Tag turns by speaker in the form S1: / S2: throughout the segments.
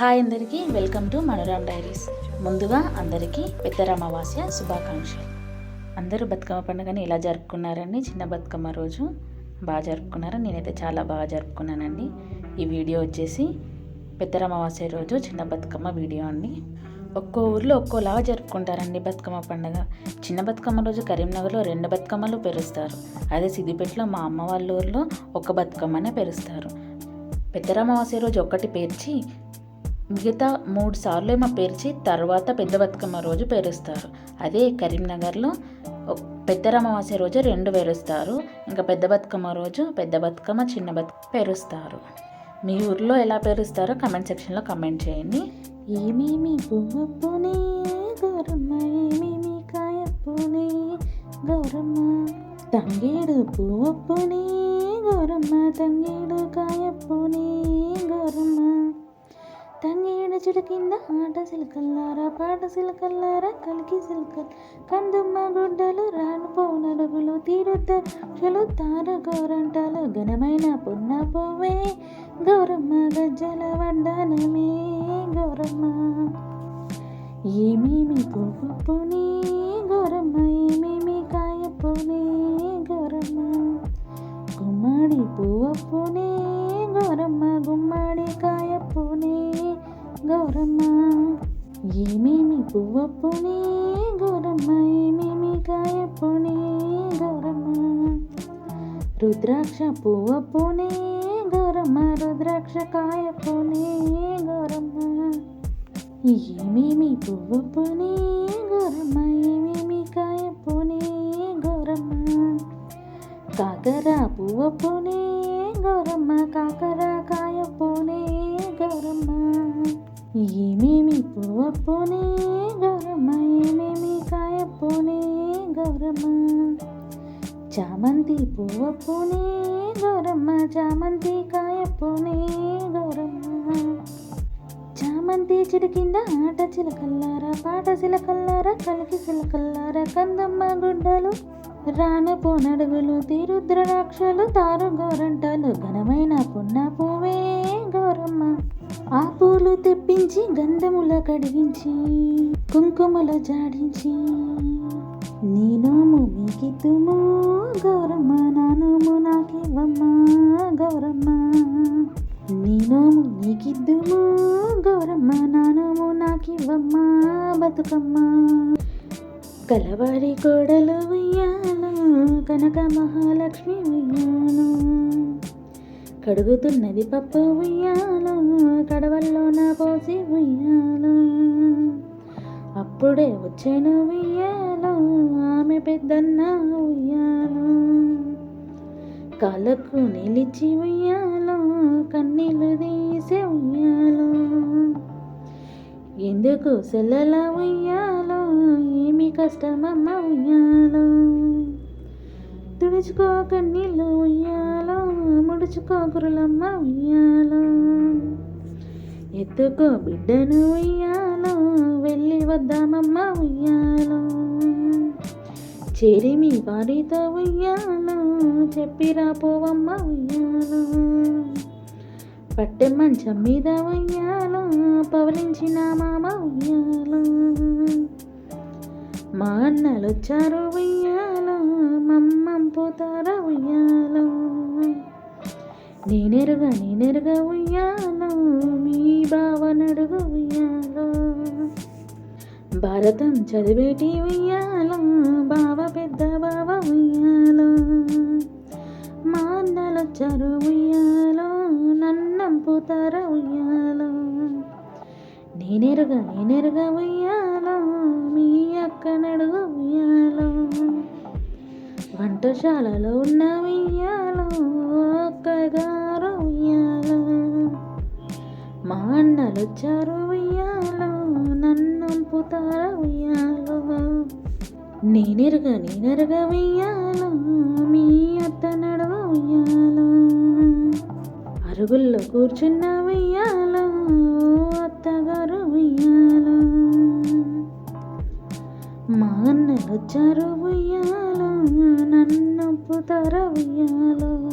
S1: Hi అందరికీ welcome to మనోరామ్ diaries. ముందుగా అందరికీ పెద్దరామావాస్య శుభాకాంక్షలు. అందరూ బతుకమ్మ పండుగని ఎలా జరుపుకున్నారండి? చిన్న బతుకమ్మ రోజు బాగా జరుపుకున్నారు? నేనైతే చాలా బాగా జరుపుకున్నానండి. ఈ వీడియో వచ్చేసి పెద్దరామావాస్య రోజు చిన్న బతుకమ్మ వీడియో అండి. ఒక్కో ఊర్లో ఒక్కోలాగా జరుపుకుంటారండి బతుకమ్మ పండుగ. చిన్న బతుకమ్మ రోజు కరీంనగర్లో రెండు బతుకమ్మలు పెరుస్తారు. అదే సిద్దిపేటలో మా అమ్మ వాళ్ళ ఊర్లో ఒక బతుకమ్మనే పెరుస్తారు. పెద్దరామావాస్య రోజు ఒక్కటి పేర్చి మిగతా మూడు సార్లు ఏమో పేర్చి తర్వాత పెద్ద బతుకమ్మ రోజు పేరుస్తారు. అదే కరీంనగర్లో పెద్ద అమావాస్య రోజు రెండు పేరుస్తారు. ఇంకా పెద్ద బతుకమ్మ రోజు పెద్ద బతుకమ్మ చిన్న బతుకమ్మ పేరుస్తారు. మీ ఊర్లో ఎలా పేరుస్తారో కమెంట్ సెక్షన్లో కమెంట్ చేయండి. ఏమేమి పువ్వు గౌరమ్మ ఏమేమి కాయ గౌరమ్మ తంగేడు పువ్వు పూనే గౌరమ్మ తంగేడు కాయ గౌరమ్మ తంగేడ చెడు కింద ఆట సిలకల్లారా పాట సిలకల్లారా కలికి సిలకల్ కందుమ్మ గుడ్డలు రాను పౌనడుగులు తీరుత తార గోరంటాలు ఘనమైన పున్న పోవే గౌరమ్మ గజ్జల వడ్డానమే గౌరమ్మ. ఏమేమి పువ్వు గౌరమ్మ ఏమేమి కాయ గౌరమ్మ. గుమ్మడి పువ్వు గౌరమ్మ గుమ్మడి కాయ గౌరమ్మ. ఏమేమి పువ్వు పునే గౌరమ్మ ఏమేమి కాయ పునే గౌరమ్మ. రుద్రాక్ష పువ్వు పునే గౌరమ్మ రుద్రాక్ష కాయ పునే గౌరమ్మ. ఏమేమి పువ్వు పునే గౌరమ్మ ఏమేమి కాయ పునే గౌరమ్మ. కాకర పువ్వు పూనే గౌరమ్మ కాకర కాయ పూనే గౌరమ్మ. ఏమేమి పువ్వు గౌరమ్మ ఏమేమి కాయ గౌరమ్మ చామంతి పువ్వప్పునే గౌరమ్మ చామంతి కాయ గౌరమ్మ చామంతి చెడు కింద ఆట చిలకల్లారా పాట చిలకల్లారా కలికి చిలకల్లారా కందమ్మ గుడ్డలు రాను పోనడుగులు తీరుద్రాక్షలు తారు గోరంటలు ఘనమైన పున్న పువ్వే ఆ పూలు తెప్పించి గంధముల కడిగించి కుంకుమల జాడించి. నీ నోము గౌరమ్మ నా నోము నాకివ్వమ్మా గౌరమ్మ. నీ నీకిద్దుము గౌరమ్మ నా నోము నాకివ్వమ్మా బతుకమ్మ. కలవారి కోడలు ఉయ్యాను కనక మహాలక్ష్మి ఉయ్యాను కడుగుతున్నది పప్పు ఉయ్యాల కడవల్లో నా పోసి ఉయ్యాల. అప్పుడే వచ్చిన ఉయ్యాల ఆమె పెద్దన్న ఉయ్యాల. కాలకు నిలిచి ఉయ్యాల కన్నీళ్ళు తీసే ఉయ్యాల. ఎందుకు సెల్లల ఉయ్యాలో ఏమి కష్టమమ్మ ఉయ్యాలో. తుడుచుకో కన్నీళ్ళు ఉయ్యాలో ముడుచుకో కురులమ్మ ఉయ్యాలో. ఎత్తుకో బిడ్డను ఉయ్యాలో వెళ్ళి వద్దామమ్మ ఉయ్యాలో. చెరిమి వారితో ఉయ్యాలో చెప్పిరా పోవమ్మ ఉయ్యాలో. పట్టె మంచం మీద ఉయ్యాలో పవలించిన మామ ఉయ్యాలో. మా అన్నలు వచ్చారు ఉయ్యాలో మమ్మ పోతారా ఉయ్యాలో? నేనెరుగ నేనెరుగ ఉయ్యాలో మీ బావ నడుగు భారతం చదివేటి ఉయ్యాలో బావ పెద్ద బావ ఉయ్యాలో. మా అన్నలొచ్చారు ఉయ్యాలో నన్నం పోతార ఉయ్యాలో. నేనెరుగ నేనెరుగ ఉయ్యాలో మీ అక్క నడుగు ఉయ్యాలో. వంటశాలలో ఉన్న ఉయ్యాలో అక్కగారు ఉయ్యాలో మా అన్నలొచ్చారు ఉయ్యాలో నన్నం పోతార ఉయ్యాలో నేనెరుగా నేనెరుగా ఉయ్యాలో మీ అత్త నడువ ఉయ్యాలో అరుగుల్లో కూర్చున్న ఉయ్యాలో అత్తగారు ఉయ్యాలో మా అన్నలు వచ్చారు ఉయ్యాలో నన్నప్పు తరవియాలో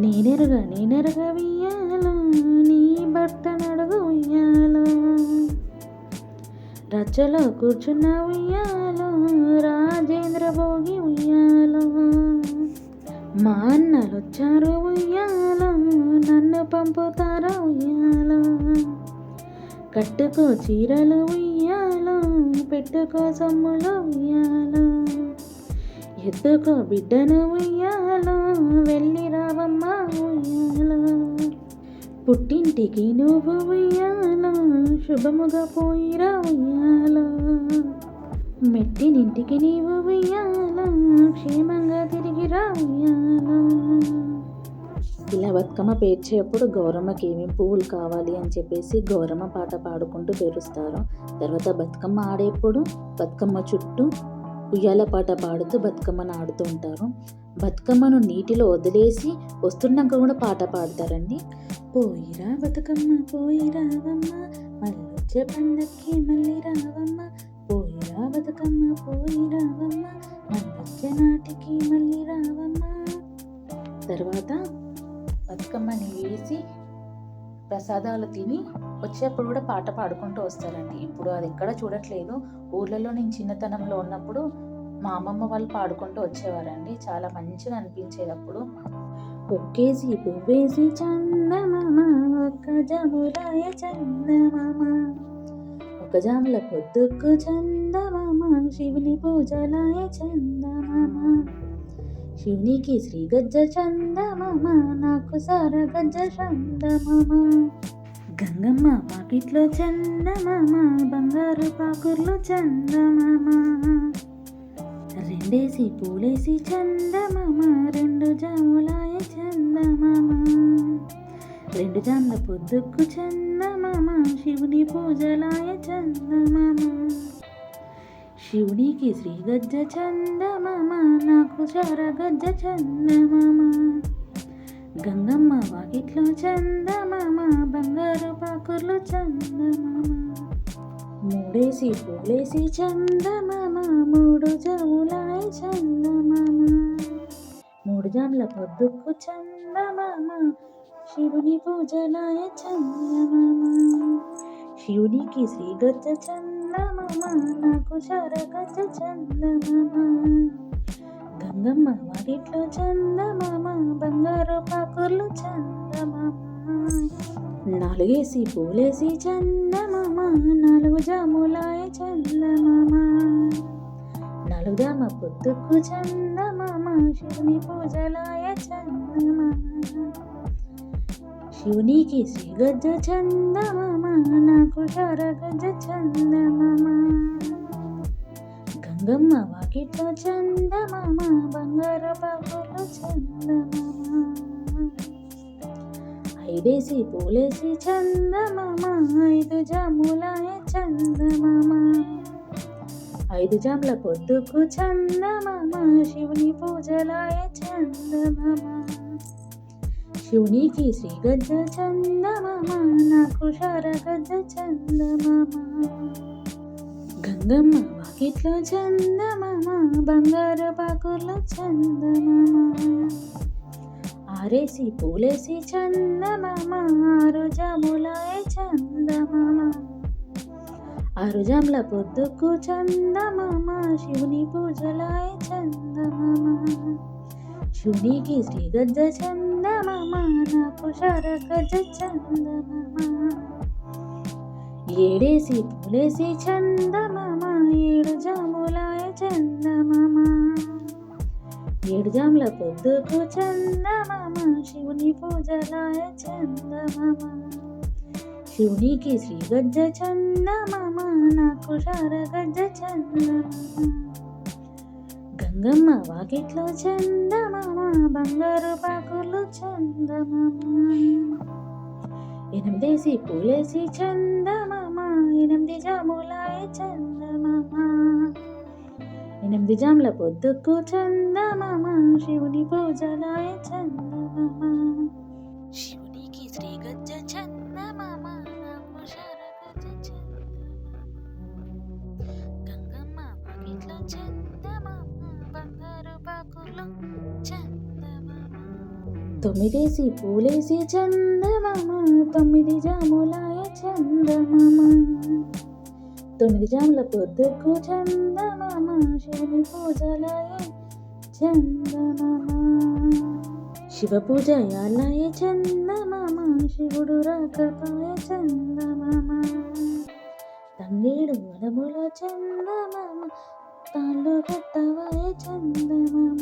S1: నేనెరుగ నేనెరుగ నీ భర్త ఉయ్యాలో. రచ్చలో కూర్చున్న ఉయ్యాలో రాజేంద్ర భోగి ఉయ్యాలో. మా అన్నలు వచ్చారు ఉయ్యాల. నన్ను పంపుతారా ఉయ్యాలో. కట్టుకో చీరలు ఉయ్యాలో. పెట్టుకో సొమ్ములు ఉయ్యాలో. ఎత్తుకో బిడ్డను ఉయ్యాలో వెళ్ళి రావమ్మ ఉయ్యాలో. పుట్టింటికి నువ్వు ఉయ్యాలో శుభముగా పోయిరా ఉయ్యాలో మెట్టినింటికి నీవు ఉయ్యాలో క్షేమంగా తిరిగి రా ఉయ్యాలో ఇలా బతుకమ్మ పేర్చేటప్పుడు గౌరమ్మకి ఏమేమి పువ్వులు కావాలి అని చెప్పేసి గౌరమ్మ పాట పాడుకుంటూ పేరుస్తారు. తర్వాత బతుకమ్మ ఆడేప్పుడు బతుకమ్మ చుట్టూ ఉయ్యాల పాట పాడుతూ బతుకమ్మను ఆడుతూ ఉంటారు. బతుకమ్మను నీటిలో వదిలేసి వస్తున్నాక కూడా పాట పాడతారండి. పోయిరా బతుకమ్మ పోయి రావమ్మ మళ్ళొచ్చే పండక్కి మళ్ళీ రావమ్మ. పోయిరా బతుకమ్మ పోయి రావమ్మ మళ్ళొచ్చే నాటికి మళ్ళీ రావమ్మ. తర్వాత బతుకమ్మని వేసి ప్రసాదాలు తిని వచ్చేప్పుడు కూడా పాట పాడుకుంటూ వస్తారండి. ఇప్పుడు అది ఎక్కడ చూడట్లేదు. ఊర్లలో నేను చిన్నతనంలో ఉన్నప్పుడు మా అమ్మమ్మ వాళ్ళు పాడుకుంటూ వచ్చేవారండి. చాలా మంచిగా అనిపించేది అప్పుడు ఒక్కేసి పువ్వేసి చందమామ ఒక్క జమురాయ చందమామ. ఒక జాముల పొద్దుకు చందమామ శివుని పూజలాయ చందమామ. శివునికి శ్రీ గజ్జ చందమామ నాకు సార గజ్జ చందమామ. గంగమ్మ పాకిట్లో చందమామ బంగారు పాకుర్లో చందమామ. రెండేసి పూలేసి చందమామ రెండు జాములాయ చందమామ. రెండు జాముల పొద్దుకు చందమామ శివుని పూజలాయ చందమామ. శివునికి శ్రీ గజ్జ చందమామ నాకు చార గజ్జ చందమామ. గంగమ్మ వాకిట్లో చందమామ బంగారు పాకుర్లు చందమామ. మూడేసి పూలేసి చందమామ మూడు జములాయి చందమామ. మూడు జాముల పొద్దుకు చందమామ శివుని పూజలాయ చందమామ. శివునికి శ్రీగచ్చ చందమామ నాకు శరగచ్చ చందమామ. గంగమ్మ వాకిట్లో చందమామ బంగారు పాకుర్లు చందమామ. నాలుగేసి పూలేసి చందమామ నాలుగు జాములాయ చందమామ. నాలుగు జామ పొద్దుకు చందమామ శివుని పూజలాయ చందమామ. శివునికి శ్రీగజ గజ్జ చందమామ నాకు చార చందమామ. గమ్మ వాకిట్లో చందమామ బంగారు పాకులు చందమామ ఐదేసి పూలేసి చందమామ ఐదు జాములాయ చందమామ ఐదు జాముల పొద్దుకు చందమామ శివుని పూజలాయ చందమామ శివునికి శ్రీ గజ్జ చందమామ నాకు శారగజ్జ చందమామ గంగమ్మ వాకిట్లో చందమామ బంగారు పాకుర్లు చందమామ ఆరేసి పూలేసి చందమామ ఆరు జాములాయ చందమామ ఆరు జాముల పొద్దుకు చందమామ శివుని పూజలాయ చందమామ శివునికి శ్రీ గజ్జ చందమామ నాకు శరగజ చందమామ ఏడేసి పూలేసి చందమామ ఏడు జాములాయ చందమామ. ఏడు జాముల పొద్దుకు చందమామ శివుని పూజలాయ చందమామ. శివునికి శ్రీ గజ్జ చందమామ నాకు శార గజ్జ చందమామ. గంగమ్మ వాకిట్లో చందమామ బంగారు పాకులు చందమామ. ఎనిమిదేసి పూలేసి చందమామ ఎనిమిది జాములాయ చందమామ. ఎనిమిది జాముల పొద్దుకు చందమామ శివుని పూజలాయ చందమామ. శివునికి శ్రీ తొమ్మిదేసి పూలేసి చందమామ తొమ్మిది జాములాయ చందమామ. తొమ్మిది జాముల పొద్దుకు చందమామ శివుని పూజలాయ చందమామ. శివ పూజ యాలాయే చందమామ శివుడు రాకపాయ చందమామ. తంగేడు వనములో చందమామ తాళ్ళు కట్టవాయ చందమామ.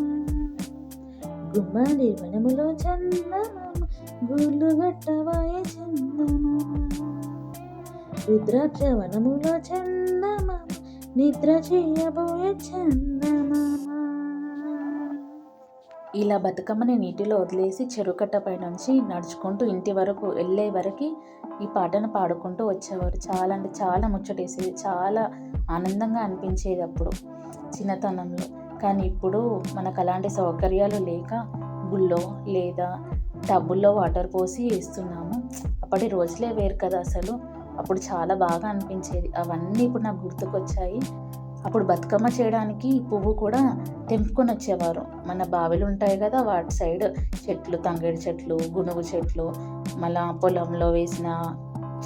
S1: గుమ్మడి వనములో చందమామ గుళ్ళుగట్టవాయ చందమామ రుద్రాక్ష వనములో చందమామ నిద్ర చేయబోయే చందమామ ఇలా బతుకమ్మని నీటిలో వదిలేసి చెరుకట్టపై నుంచి నడుచుకుంటూ ఇంటి వరకు వెళ్ళే వరకు ఈ పాటను పాడుకుంటూ వచ్చేవారు. చాలా అంటే చాలా ముచ్చటేసేది చాలా ఆనందంగా అనిపించేది అప్పుడు చిన్నతనంలో. కానీ ఇప్పుడు మనకు అలాంటి సౌకర్యాలు లేక గుళ్ళో లేదా టబ్బుల్లో వాటర్ పోసి వేస్తున్నాము. అప్పటి రోజులే వేరు కదా అసలు. అప్పుడు చాలా బాగా అనిపించేది. అవన్నీ ఇప్పుడు నాకు గుర్తుకొచ్చాయి. అప్పుడు బతుకమ్మ చేయడానికి పువ్వు కూడా తెంపుకొని వచ్చేవారు. మన బావిలు ఉంటాయి కదా వాటి సైడ్ చెట్లు తంగేడు చెట్లు గునుగు చెట్లు మళ్ళా పొలంలో వేసిన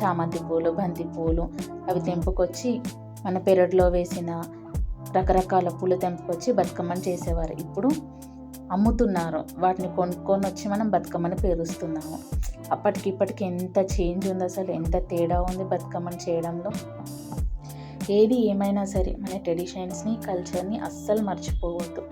S1: చామంతి పూలు బంతి పూలు అవి తెంపుకొచ్చి మన పెరడులో వేసిన రకరకాల పూలు తెంపుకొచ్చి బతుకమ్మని చేసేవారు. ఇప్పుడు అమ్ముతున్నారు. వాటిని కొనుక్కొని వచ్చి మనం బతుకమ్మని పేరుస్తున్నాము. అప్పటికి ఇప్పటికి ఎంత చేంజ్ ఉంది అసలు ఎంత తేడా ఉంది బతుకమ్మని చేయడంలో. ఏది ఏమైనా సరే మన ట్రెడిషన్స్ని కల్చర్ని అస్సలు మర్చిపోవద్దు.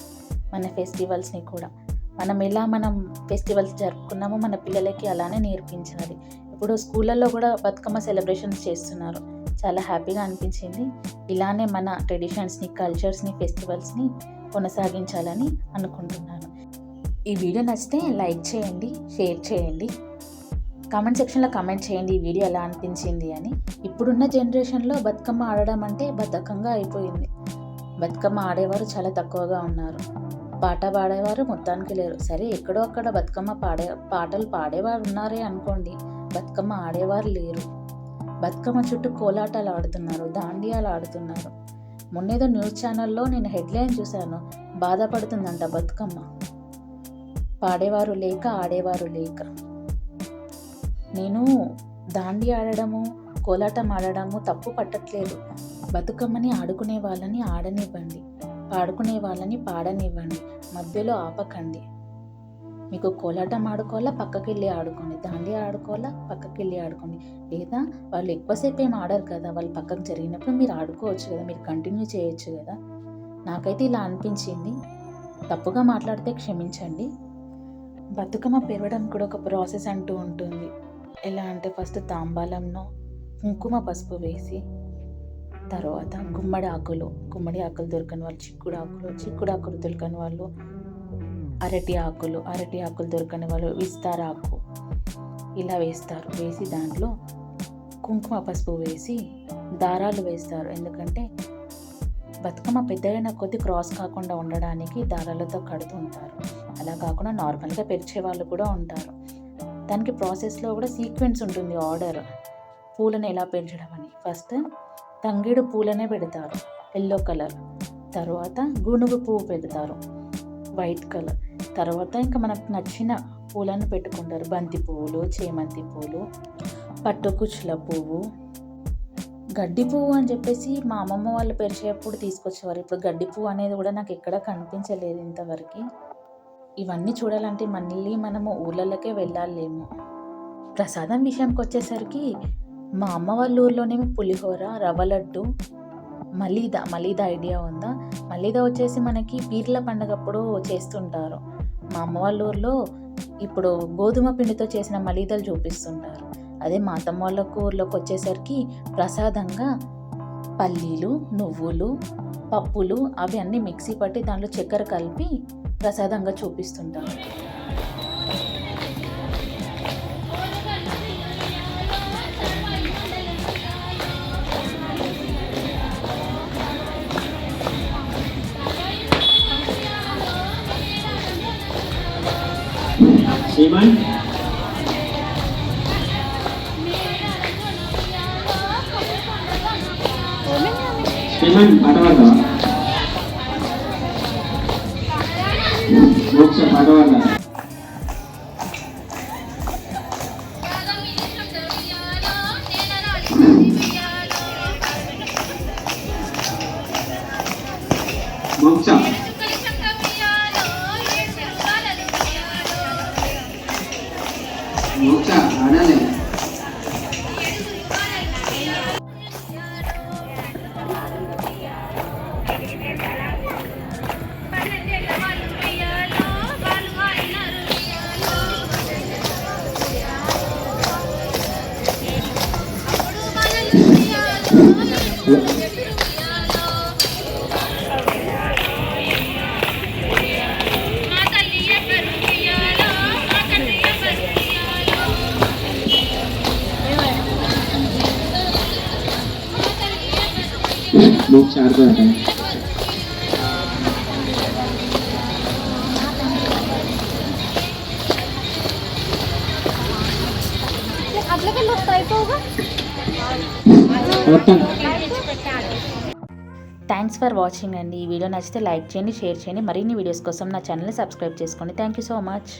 S1: మన ఫెస్టివల్స్ని కూడా. మనం ఎలా మనం ఫెస్టివల్స్ జరుపుకున్నామో మన పిల్లలకి అలానే నేర్పించాలి. ఇప్పుడు స్కూళ్ళల్లో కూడా బతుకమ్మ సెలబ్రేషన్స్ చేస్తున్నారు. చాలా హ్యాపీగా అనిపించింది. ఇలానే మన ట్రెడిషన్స్ని కల్చర్స్ని ఫెస్టివల్స్ని కొనసాగించాలని అనుకుంటున్నాను. ఈ వీడియో నచ్చితే లైక్ చేయండి షేర్ చేయండి. కామెంట్ సెక్షన్లో కామెంట్ చేయండి ఈ వీడియో ఎలా అనిపించింది అని. ఇప్పుడున్న జనరేషన్లో బతుకమ్మ ఆడడం అంటే బద్ధకంగా అయిపోయింది. బతుకమ్మ ఆడేవారు చాలా తక్కువగా ఉన్నారు. పాట పాడేవారు మొత్తానికి లేరు. సరే ఎక్కడో అక్కడ బతుకమ్మ పాడే పాటలు పాడేవారు ఉన్నారే అనుకోండి బతుకమ్మ ఆడేవారు లేరు. బతుకమ్మ చుట్టూ కోలాటాలు ఆడుతున్నారు దాండియాలు ఆడుతున్నారు. మొన్నేదో న్యూస్ ఛానల్లో నేను హెడ్లైన్ చూశాను బాధపడుతుందంట బతుకమ్మ. పాడేవారు లేక ఆడేవారు లేక. నేను దాండి ఆడడము కోలాటం ఆడడము తప్పు పట్టట్లేదు. బతుకమ్మని ఆడుకునే వాళ్ళని ఆడనివ్వండి పాడుకునే వాళ్ళని పాడనివ్వండి మధ్యలో ఆపకండి. మీకు కోలాటం ఆడుకోవాలా? పక్కకి వెళ్ళి ఆడుకోండి. దాండి ఆడుకోవాలా? పక్కకి వెళ్ళి ఆడుకోండి. లేదా వాళ్ళు ఎక్కువసేపు ఏం ఆడరు కదా వాళ్ళు పక్కకు జరిగినప్పుడు మీరు ఆడుకోవచ్చు కదా మీరు కంటిన్యూ చేయొచ్చు కదా. నాకైతే ఇలా అనిపించింది. తప్పుగా మాట్లాడితే క్షమించండి. బతుకమ్మ పెరగడం కూడా ఒక ప్రాసెస్ అంటూ ఉంటుంది. ఎలా అంటే ఫస్ట్ తాంబాలంలో కుంకుమ పసుపు వేసి తర్వాత గుమ్మడి ఆకులు గుమ్మడి ఆకులు దొరకని వాళ్ళు చిక్కుడు ఆకులు చిక్కుడు ఆకులు దొరకని వాళ్ళు అరటి ఆకులు అరటి ఆకులు దొరకని వాళ్ళు విస్తారాకు ఇలా వేస్తారు. వేసి దాంట్లో కుంకుమ పసుపు వేసి దారాలు వేస్తారు. ఎందుకంటే బతుకమ్మ పెద్దగైన కొద్ది క్రాస్ కాకుండా ఉండడానికి దారాలతో కడుతుంటారు అలా కాకుండా నార్మల్గా పెరిచే వాళ్ళు కూడా ఉంటారు. దానికి ప్రాసెస్లో కూడా సీక్వెన్స్ ఉంటుంది ఆర్డర్ పూలను ఎలా పెంచడం అని. ఫస్ట్ తంగిడు పూలనే పెడతారు. Yellow colour. తర్వాత గునుగు పువ్వు పెడతారు. White colour. తర్వాత ఇంకా మనకు నచ్చిన పూలను పెట్టుకుంటారు. బంతి పువ్వులు చేమంతి పువ్వులు పట్టుకుచ్చుల పువ్వు. గడ్డి పువ్వు అని చెప్పేసి మా అమ్మమ్మ వాళ్ళు పెరిచేటప్పుడు తీసుకొచ్చేవారు. ఇప్పుడు గడ్డి పువ్వు అనేది కూడా నాకు ఎక్కడ కనిపించలేదు ఇంతవరకు. ఇవన్నీ చూడాలంటే మళ్ళీ మనము ఊళ్ళలోకే వెళ్ళాలేమో. ప్రసాదం విషయంకి వచ్చేసరికి మా అమ్మ వాళ్ళ ఊర్లోనేమో పులిహోర రవ్వ లడ్డు మలీదా మలీదా ఐడియా ఉందా? మలీదా వచ్చేసి మనకి పీర్ల పండగప్పుడు చేస్తుంటారు. మా అమ్మ వాళ్ళ ఊర్లో ఇప్పుడు గోధుమ పిండితో చేసిన మలీదలు చూపిస్తుంటారు. అదే మా అత్తమ్మ వాళ్ళ ఊర్లోకి వచ్చేసరికి ప్రసాదంగా పల్లీలు నువ్వులు పప్పులు అవి అన్నీ మిక్సీ పట్టి దాంట్లో చక్కెర కలిపి ప్రసాదంగా చూపిస్తుంటారు.
S2: Amen. Amen 받아간다.
S3: 목사
S2: 받아간다. Nhuộm. लोग चार వస్తా అయిపోగా
S1: థ్యాంక్స్ ఫర్ వాచింగ్ అండి. ఈ వీడియో నచ్చితే లైక్ చేయండి షేర్ చేయండి. మరిన్ని వీడియోస్ కోసం నా ఛానల్ని సబ్స్క్రైబ్ చేసుకోండి. Thank you so much